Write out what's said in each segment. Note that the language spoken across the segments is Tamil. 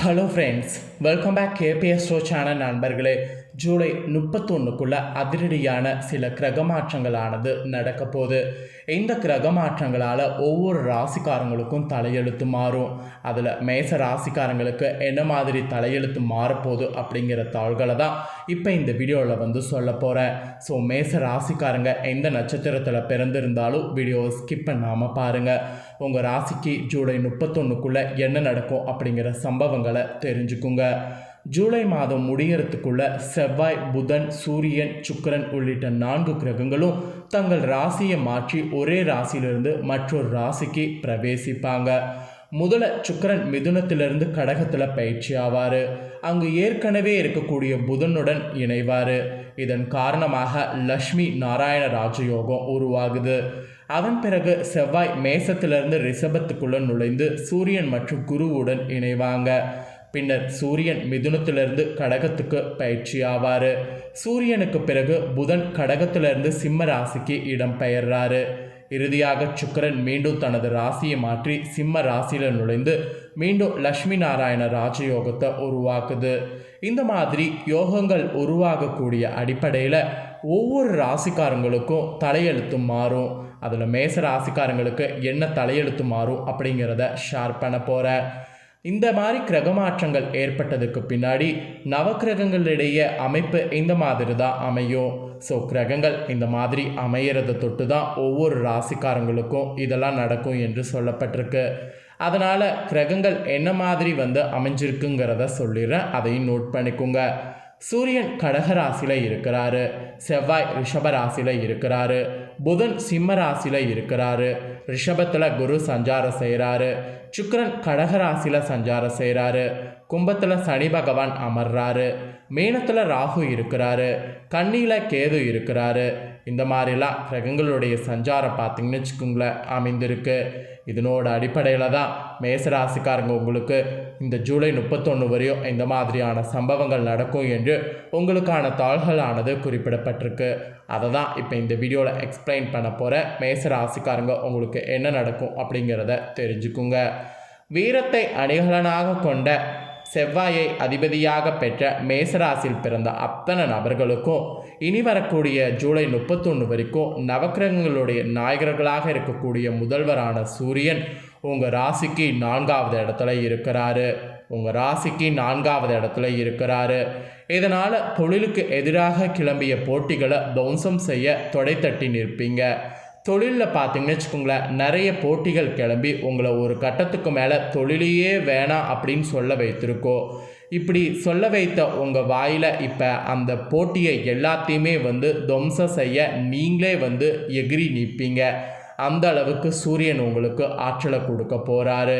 Hello friends welcome back KPSO channel நண்பர்களே. ஜூலை முப்பத்தொன்னுக்குள்ள அதிரடியான சில கிரக மாற்றங்களானது நடக்க போகுது. இந்த கிரக மாற்றங்களால் ஒவ்வொரு ராசிக்காரங்களுக்கும் தலையெழுத்து மாறும். அதில் மேச ராசிக்காரங்களுக்கு என்ன மாதிரி தலையெழுத்து மாறப்போகுது அப்படிங்கிற தாள்களை தான் இப்போ இந்த வீடியோவில் வந்து சொல்ல போகிறேன் ஸோ மேச ராசிக்காரங்க எந்த நட்சத்திரத்தில் பிறந்திருந்தாலும் வீடியோவை ஸ்கிப் பண்ணாமல் பாருங்கள் உங்கள் ராசிக்கு ஜூலை முப்பத்தொன்றுக்குள்ளே என்ன நடக்கும் அப்படிங்கிற சம்பவங்களை தெரிஞ்சுக்குங்க. ஜூலை மாதம் முடியறதுக்குள்ள செவ்வாய் புதன் சூரியன் சுக்கரன் உள்ளிட்ட நான்கு கிரகங்களும் தங்கள் ராசியை மாற்றி ஒரே ராசியிலிருந்து மற்றொரு ராசிக்கு பிரவேசிப்பாங்க. முதல்ல சுக்கரன் மிதுனத்திலிருந்து கடகத்தில் பயிற்சி ஆவார். அங்கு ஏற்கனவே இருக்கக்கூடிய புதனுடன் இணைவார். இதன் காரணமாக லக்ஷ்மி நாராயண ராஜயோகம் உருவாகுது. அதன் பிறகு செவ்வாய் மேசத்திலிருந்து ரிஷபத்துக்குள்ள நுழைந்து சூரியன் மற்றும் குருவுடன் இணைவாங்க. பின்னர் சூரியன் மிதுனத்திலிருந்து கடகத்துக்கு பயிற்சி ஆவார் சூரியனுக்கு பிறகு புதன் கடகத்திலிருந்து சிம்ம ராசிக்கு இடம் பெயர்றாரு. இறுதியாக சுக்கரன் மீண்டும் தனது ராசியை மாற்றி சிம்ம ராசியில் நுழைந்து மீண்டும் லக்ஷ்மி நாராயண ராஜயோகத்தை உருவாக்குது. இந்த மாதிரி யோகங்கள் உருவாகக்கூடிய அடிப்படையில் ஒவ்வொரு ராசிக்காரங்களுக்கும் தலையெழுத்து மாறும். அதில் மேச ராசிக்காரங்களுக்கு என்ன தலையெழுத்து மாறும் அப்படிங்கிறத ஷேர் பண்ண போகிறேன் இந்த மாதிரி கிரக மாற்றங்கள் ஏற்பட்டதுக்கு பின்னாடி நவக்கிரகங்களிடையே அமைப்பு இந்த மாதிரி தான் அமையும். ஸோ கிரகங்கள் இந்த மாதிரி அமையிறதை தொட்டு தான் ஒவ்வொரு ராசிக்காரங்களுக்கும் இதெல்லாம் நடக்கும் என்று சொல்லப்பட்டிருக்கு. அதனால் கிரகங்கள் என்ன மாதிரி வந்து அமைஞ்சிருக்குங்கிறத சொல்லிடுறேன். அதையும் நோட் பண்ணிக்கோங்க. சூரியன் கடக ராசியில் இருக்கிறாரு. செவ்வாய் ரிஷப ராசியில் இருக்கிறாரு. புதன் சிம்ம ராசியில் இருக்கிறாரு. ரிஷபத்தில் குரு சஞ்சாரம் செய்கிறாரு சுக்கரன் கடகராசியில் சஞ்சாரம் செய்கிறாரு கும்பத்தில் சனி பகவான் அமர்றாரு. மீனத்தில் ராகு இருக்கிறாரு. கண்ணியில் கேது இருக்கிறாரு. இந்த மாதிரிலாம் கிரகங்களுடைய சஞ்சாரம் பார்த்திங்கன்னு வச்சுக்கோங்களேன் அமைந்திருக்கு. இதனோட அடிப்படையில் தான் மேசராசிக்காரங்க உங்களுக்கு இந்த ஜூலை முப்பத்தொன்று வரையும் இந்த மாதிரியான சம்பவங்கள் நடக்கும் என்று உங்களுக்கான தாள்களானது குறிப்பிடப்பட்டிருக்கு. அதை தான் இப்போ இந்த வீடியோவில் எக்ஸ்பிளைன் பண்ண போகிற மேசராசிக்காரங்க உங்களுக்கு என்ன நடக்கும் அப்படிங்கிறத தெரிஞ்சுக்குங்க. வீரத்தை அணிகலனாக கொண்ட செவ்வாயை அதிபதியாக பெற்ற மேசராசியில் பிறந்த அத்தனை நபர்களுக்கும் இனி வரக்கூடிய ஜூலை முப்பத்தொன்று வரைக்கும் நவக்கிரகங்களுடைய நாயகர்களாக இருக்கக்கூடிய முதல்வரான சூரியன் உங்கள் ராசிக்கு நான்காவது இடத்துல இருக்கிறாரு. உங்கள் ராசிக்கு நான்காவது இடத்துல இருக்கிறாரு. இதனால் தொழிலுக்கு எதிராக கிளம்பிய போட்டிகளை துவம்சம் செய்ய தொடை தட்டி நிற்பீங்க. தொழிலில் பார்த்தீங்கன்னு வச்சுக்கோங்களேன் நிறைய போட்டிகள் கிளம்பி உங்களை ஒரு கட்டத்துக்கு மேலே தொழிலையே வேணாம் அப்படின்னு சொல்ல வைத்திருக்கோம் இப்படி சொல்ல வைத்த உங்கள் வாயில் இப்போ அந்த போட்டியை எல்லாத்தையுமே வந்து துவம்சம் செய்ய நீங்களே வந்து எகிரி நிற்பீங்க. அந்த அளவுக்கு சூரியன் உங்களுக்கு ஆற்றலை கொடுக்க போகிறாரு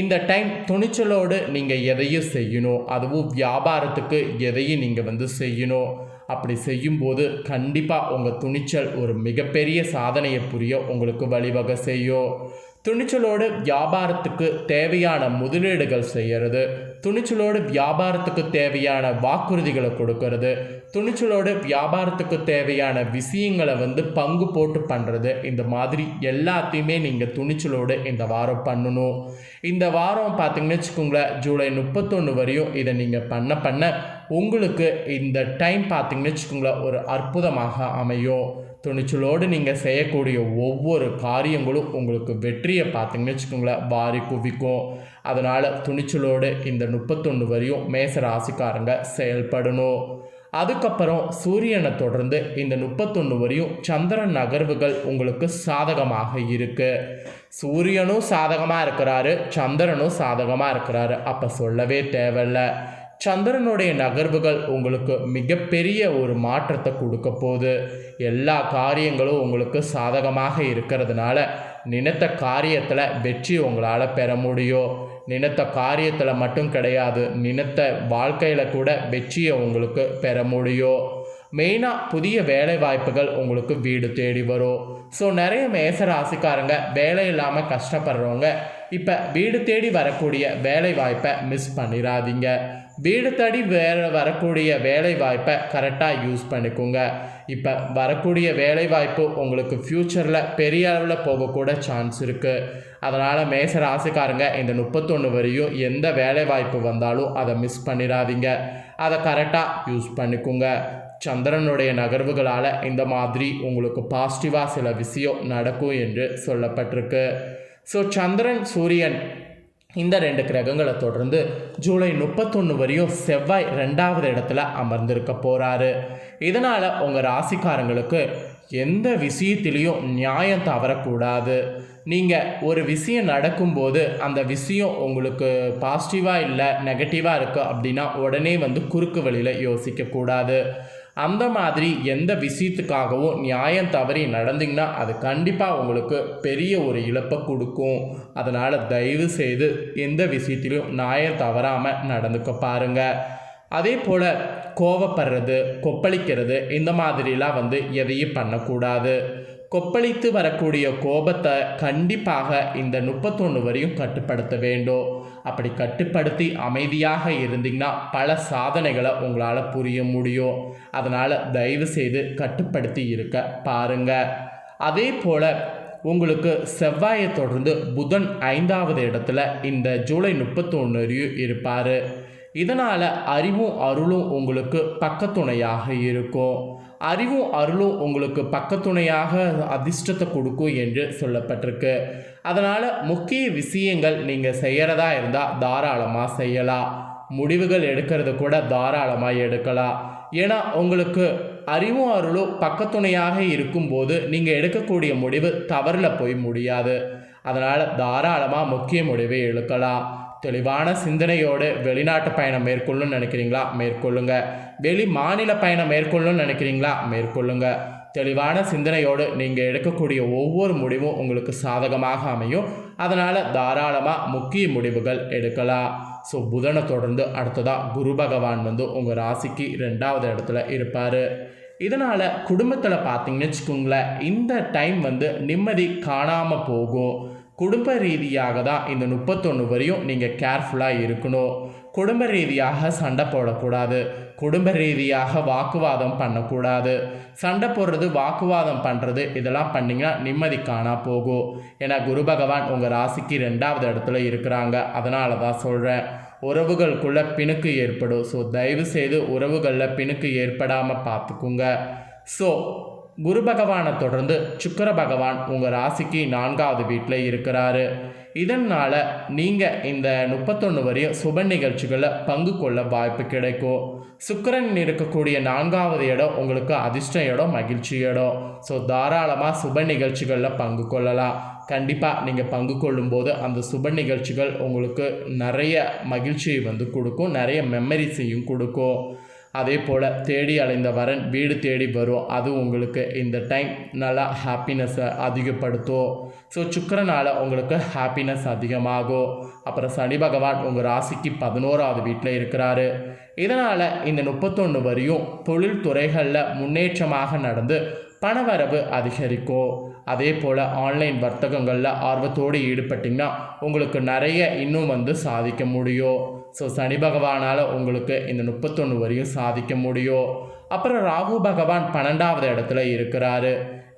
இந்த டைம் துணிச்சலோடு நீங்கள் எதையும் செய்யணும். அதுவும் வியாபாரத்துக்கு எதையும் நீங்கள் வந்து செய்யணும். அப்படி செய்யும்போது கண்டிப்பாக உங்கள் துணிச்சல் ஒரு மிகப்பெரிய சாதனையை புரிய உங்களுக்கு வழிவகை செய்யும். துணிச்சலோடு வியாபாரத்துக்கு தேவையான முதலீடுகள் செய்கிறது துணிச்சலோடு வியாபாரத்துக்கு தேவையான வாக்குறுதிகளை கொடுக்கறது துணிச்சலோடு வியாபாரத்துக்கு தேவையான விஷயங்களை வந்து பங்கு போட்டு பண்ணுறது இந்த மாதிரி எல்லாத்தையுமே நீங்கள் துணிச்சலோடு இந்த வாரம் பண்ணணும். இந்த வாரம் பார்த்தீங்கன்னு வச்சுக்கோங்களேன் ஜூலை முப்பத்தொன்று வரையும் இதை நீங்கள் பண்ண பண்ண உங்களுக்கு இந்த டைம் பார்த்தீங்கன்னு வச்சுக்கோங்களேன் ஒரு அற்புதமாக அமையும். துணிச்சலோடு நீங்கள் செய்யக்கூடிய ஒவ்வொரு காரியங்களும் உங்களுக்கு வெற்றியை பார்த்தீங்கன்னு வச்சுக்கோங்களேன் வாரி குவிக்கும். அதனால் துணிச்சலோடு இந்த முப்பத்தொன்று வரையும் மேச ராசிக்காரங்க செயல்படணும். அதுக்கப்புறம் சூரியனை தொடர்ந்து இந்த முப்பத்தொன்று வரையும் சந்திரன் நகர்வுகள் உங்களுக்கு சாதகமாக இருக்கு. சூரியனும் சாதகமாக இருக்கிறாரு சந்திரனும் சாதகமாக இருக்கிறாரு. அப்போ சொல்லவே தேவையில்லை. சந்திரனுடைய நகர்வுகள் உங்களுக்கு மிகப்பெரிய ஒரு மாற்றத்தை கொடுக்க போகுது. எல்லா காரியங்களும் உங்களுக்கு சாதகமாக இருக்கிறதுனால நினைத்த காரியத்தில் வெற்றி உங்களால் பெற முடியும். நினைத்த காரியத்தில் மட்டும் கிடையாது நினைத்த வாழ்க்கையில் கூட வெற்றியை உங்களுக்கு பெற முடியும். மெயினாக புதிய வேலை வாய்ப்புகள் உங்களுக்கு வீடு தேடி வரும். ஸோ நிறைய மேச ராசிக்காரங்க வேலை இல்லாமல் கஷ்டப்படுறவங்க இப்போ வீடு தேடி வரக்கூடிய வேலை வாய்ப்பை மிஸ் பண்ணிடாதீங்க வீடு தடி வேற வரக்கூடிய வேலை வாய்ப்பை கரெக்டாக யூஸ் பண்ணிக்கோங்க. இப்போ வரக்கூடிய வேலைவாய்ப்பு உங்களுக்கு ஃப்யூச்சரில் பெரிய அளவில் போகக்கூட சான்ஸ் இருக்குது அதனால் மேச ராசிக்காரங்க இந்த முப்பத்தொன்று வரையும் எந்த வேலைவாய்ப்பு வந்தாலும் அதை மிஸ் பண்ணிடாதீங்க. அதை கரெக்டாக யூஸ் பண்ணிக்கோங்க. சந்திரனுடைய நகர்வுகளால் இந்த மாதிரி உங்களுக்கு பாசிட்டிவாக சில விஷயம் நடக்கும் என்று சொல்லப்பட்டிருக்கு. ஸோ சந்திரன் சூரியன் இந்த ரெண்டு கிரகங்களை தொடர்ந்து ஜூலை முப்பத்தொன்று வரையும் செவ்வாய் ரெண்டாவது இடத்துல அமர்ந்திருக்க போகிறாரு இதனால் உங்கள் ராசிக்காரங்களுக்கு எந்த விஷயத்திலையும் நியாயம் தவறக்கூடாது. நீங்கள் ஒரு விஷயம் நடக்கும்போது அந்த விஷயம் உங்களுக்கு பாசிட்டிவாக இல்லை நெகட்டிவாக இருக்குது அப்படின்னா உடனே வந்து குறுக்கு வழியில் யோசிக்கக்கூடாது. அந்த மாதிரி எந்த விஷயத்துக்காகவும் நியாயம் தவறி நடந்தீங்கன்னா அது கண்டிப்பாக உங்களுக்கு பெரிய ஒரு இழப்பை கொடுக்கும். அதனால் தயவு செய்து எந்த விஷயத்திலும் நியாயம் தவறாமல் நடந்துக்க பாருங்கள் அதே போல் கோவப்படுறது கொப்பளிக்கிறது இந்த மாதிரிலாம் வந்து எதையும் பண்ணக்கூடாது. கொப்பளித்து வரக்கூடிய கோபத்தை கண்டிப்பாக இந்த முப்பத்தொன்று வரையும் கட்டுப்படுத்த வேண்டும். அப்படி கட்டுப்படுத்தி அமைதியாக இருந்தீங்கன்னா பல சாதனைகளை உங்களால் புரிய முடியும். அதனால் தயவு செய்து கட்டுப்படுத்தி இருக்க பாருங்கள் அதே போல் உங்களுக்கு செவ்வாயை தொடர்ந்து புதன் ஐந்தாவது இடத்துல இந்த ஜூலை முப்பத்தொன்று வரையும் இருப்பார். இதனால் அறிவும் அருளும் உங்களுக்கு பக்கத்துணையாக இருக்கும். அறிவும் அருளும் உங்களுக்கு பக்கத்துணையாக அதிர்ஷ்டத்தை கொடுக்கும் என்று சொல்லப்பட்டிருக்கு. அதனால் முக்கிய விஷயங்கள் நீங்கள் செய்கிறதா இருந்தால் தாராளமாக செய்யலாம். முடிவுகள் எடுக்கிறது கூட தாராளமாக எடுக்கலாம். ஏன்னா உங்களுக்கு அறிவும் அருளும் பக்கத்துணையாக இருக்கும்போது நீங்கள் எடுக்கக்கூடிய முடிவு தவறில் போய் முடியாது. அதனால் தாராளமாக முக்கிய முடிவை எடுக்கலாம் தெளிவான சிந்தனையோடு வெளிநாட்டு பயணம் மேற்கொள்ளணும்னு நினைக்கிறீங்களா? மேற்கொள்ளுங்க. வெளி மாநில பயணம் மேற்கொள்ளணும்னு நினைக்கிறீங்களா? மேற்கொள்ளுங்க. தெளிவான சிந்தனையோடு நீங்கள் எடுக்கக்கூடிய ஒவ்வொரு முடிவும் உங்களுக்கு சாதகமாக அமையும். அதனால் தாராளமாக முக்கிய முடிவுகள் எடுக்கலாம். ஸோ புதனை தொடர்ந்து அடுத்ததாக குரு பகவான் வந்து உங்கள் ராசிக்கு ரெண்டாவது இடத்துல இருப்பார். இதனால் குடும்பத்தில் பார்த்தீங்கன்னு வச்சுக்கோங்களேன் இந்த டைம் வந்து நிம்மதி காணாமல் போகும். குடும்ப ரீதியாக தான் இந்த முப்பத்தொன்று வரையும் நீங்கள் கேர்ஃபுல்லாக இருக்கணும். குடும்ப ரீதியாக சண்டை போடக்கூடாது. குடும்ப ரீதியாக வாக்குவாதம் பண்ணக்கூடாது. சண்டை போடுறது வாக்குவாதம் பண்ணுறது இதெல்லாம் பண்ணிங்கன்னா நிம்மதி காணா போகும். ஏன்னா குரு பகவான் உங்கள் ராசிக்கு ரெண்டாவது இடத்துல இருக்கிறாங்க. அதனால தான் சொல்கிறேன் உறவுகளுக்குள்ள பிணுக்கு ஏற்படும். ஸோ தயவு செய்து உறவுகளில் பிணுக்கு ஏற்படாமல் பார்த்துக்குங்க ஸோ குரு பகவானை தொடர்ந்து சுக்கர பகவான் உங்கள் ராசிக்கு நான்காவது வீட்டில் இருக்கிறாரு. இதனால் நீங்கள் இந்த முப்பத்தொன்று வரையும் சுப நிகழ்ச்சிகளில் பங்கு கொள்ள வாய்ப்பு கிடைக்கும். சுக்கரன் இருக்கக்கூடிய நான்காவது இடம் உங்களுக்கு அதிர்ஷ்ட இடம் மகிழ்ச்சி இடம். ஸோ தாராளமாக சுப நிகழ்ச்சிகளில் பங்கு கொள்ளலாம். கண்டிப்பாக நீங்கள் பங்கு கொள்ளும்போது அந்த சுப நிகழ்ச்சிகள் உங்களுக்கு நிறைய மகிழ்ச்சியை வந்து கொடுக்கும் நிறைய மெமரிஸையும் கொடுக்கும். அதே போல் தேடி அலைந்த வரன் வீடு தேடி வரும். அது உங்களுக்கு இந்த டைம் நல்லா ஹாப்பினஸ்ஸை அதிகப்படுத்தும். ஸோ சுக்கரனால் உங்களுக்கு ஹாப்பினஸ் அதிகமாகும். அப்புறம் சனி பகவான் உங்கள் ராசிக்கு பதினோராவது வீட்டில் இருக்கிறாரு. இதனால் இந்த முப்பத்தொன்று வரையும் தொழில் துறைகளில் முன்னேற்றமாக நடந்து பணவரவு அதிகரிக்கும். அதே போல் ஆன்லைன் வர்த்தகங்களில் ஆர்வத்தோடு ஈடுபட்டிங்கன்னா உங்களுக்கு நிறைய இன்னும் வந்து சாதிக்க முடியும். ஸோ சனி பகவானால் உங்களுக்கு இந்த முப்பத்தொன்று வரையும் சாதிக்க முடியும். அப்புறம் ராகு பகவான் பன்னெண்டாவது இடத்துல இருக்கிறாரு.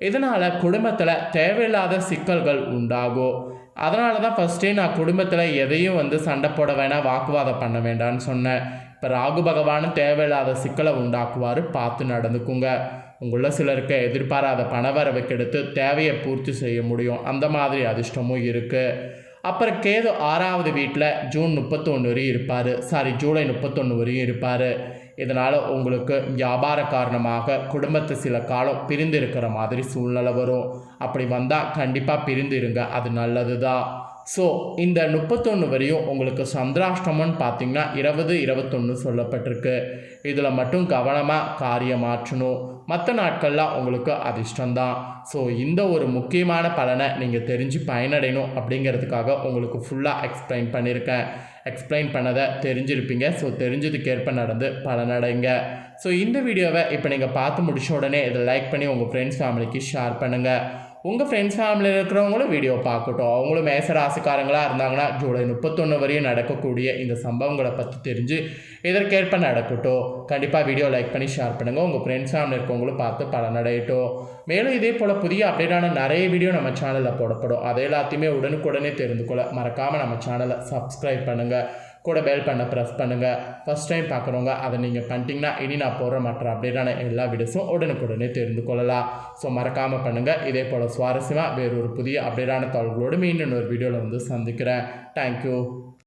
இதனால் குடும்பத்தில் தேவையில்லாத சிக்கல்கள் உண்டாகும். அதனால தான் ஃபஸ்ட்டே நான் குடும்பத்தில் எதையும் வந்து சண்டை போட வேணாம் வாக்குவாதம் பண்ண வேண்டாம்னு சொன்னேன். இப்போ ராகு பகவானும் தேவையில்லாத சிக்கலை உண்டாக்குவார் பார்த்து நடந்துக்குங்க. உங்களில் சிலருக்கு எதிர்பாராத பணவரவை கெடுத்து தேவையை பூர்த்தி செய்ய முடியும். அந்த மாதிரி அதிர்ஷ்டமும் இருக்குது அப்புறம் கேது ஆறாவது வீட்டில் ஜூன் முப்பத்தொன்று வரையும் இருப்பார். சாரி ஜூலை முப்பத்தொன்று வரையும் இருப்பார். இதனால் உங்களுக்கு வியாபார காரணமாக குடும்பத்தை சில காலம் பிரிந்து இருக்கிற மாதிரி சூழ்நிலை வரும். அப்படி வந்தால் கண்டிப்பாக பிரிந்து இருங்க அது நல்லது தான் ஸோ இந்த முப்பத்தொன்று வரையும் உங்களுக்கு சந்திராஷ்டமம்னு பார்த்தீங்கன்னா இருபது இருபத்தொன்று சொல்லப்பட்டிருக்கு. இதில் மட்டும் கவனமாக காரியம் மாற்றணும் மற்ற நாட்கள்லாம் உங்களுக்கு அதிர்ஷ்டம்தான். ஸோ இந்த ஒரு முக்கியமான பலனை நீங்கள் தெரிஞ்சு பயனடையணும் அப்படிங்கிறதுக்காக உங்களுக்கு ஃபுல்லாக எக்ஸ்பிளைன் பண்ணியிருக்கேன். எக்ஸ்பிளைன் பண்ணதை தெரிஞ்சிருப்பீங்க. ஸோ தெரிஞ்சதுக்கேற்ப நடந்து பலனடைங்க. ஸோ இந்த வீடியோவை இப்போ நீங்கள் பார்த்து முடிச்ச உடனே இதை லைக் பண்ணி உங்கள் ஃப்ரெண்ட்ஸ் ஃபேமிலிக்கு ஷேர் பண்ணுங்கள் உங்கள் ஃப்ரெண்ட்ஸ் ஃபேமிலியில் இருக்கிறவங்களும் வீடியோ பார்க்கட்டும். அவங்களும் மேச ராசிக்காரங்களாக இருந்தாங்கன்னா ஜூலை முப்பத்தொன்று வரையும் நடக்கக்கூடிய இந்த சம்பவங்களை பற்றி தெரிஞ்சு இதற்கேற்ப நடக்கட்டும். கண்டிப்பாக வீடியோ லைக் பண்ணி ஷேர் பண்ணுங்கள் உங்கள் ஃப்ரெண்ட்ஸ் ஃபேமிலி இருக்கவங்களும் பார்த்து பலனடையட்டும் மேலும் இதே போல் புதிய அப்டேட்டான நிறைய வீடியோ நம்ம சேனலில் போடப்படும். அதை எல்லாத்தையுமே உடனுக்குடனே தெரிந்து கொள்ள மறக்காமல் நம்ம சேனலை சப்ஸ்கிரைப் பண்ணுங்கள் கூட பெல் பண்ண ப்ரெஸ் பண்ணுங்கள் ஃபஸ்ட் டைம் பார்க்குறவங்க அதை நீங்கள் பண்ணிட்டீங்கன்னா இனி நான் போடுற மற்ற அப்டேட்டான எல்லா வீடியோஸும் உடனுக்குடனே தெரிந்து கொள்ளலாம். ஸோ மறக்காமல் பண்ணுங்கள் இதே போல் சுவாரஸ்யமாக வேறொரு புதிய அப்டேட்டான தகவல்களோடு மீண்டும் ஒரு வீடியோவில் வந்து சந்திக்கிறேன். தேங்க்யூ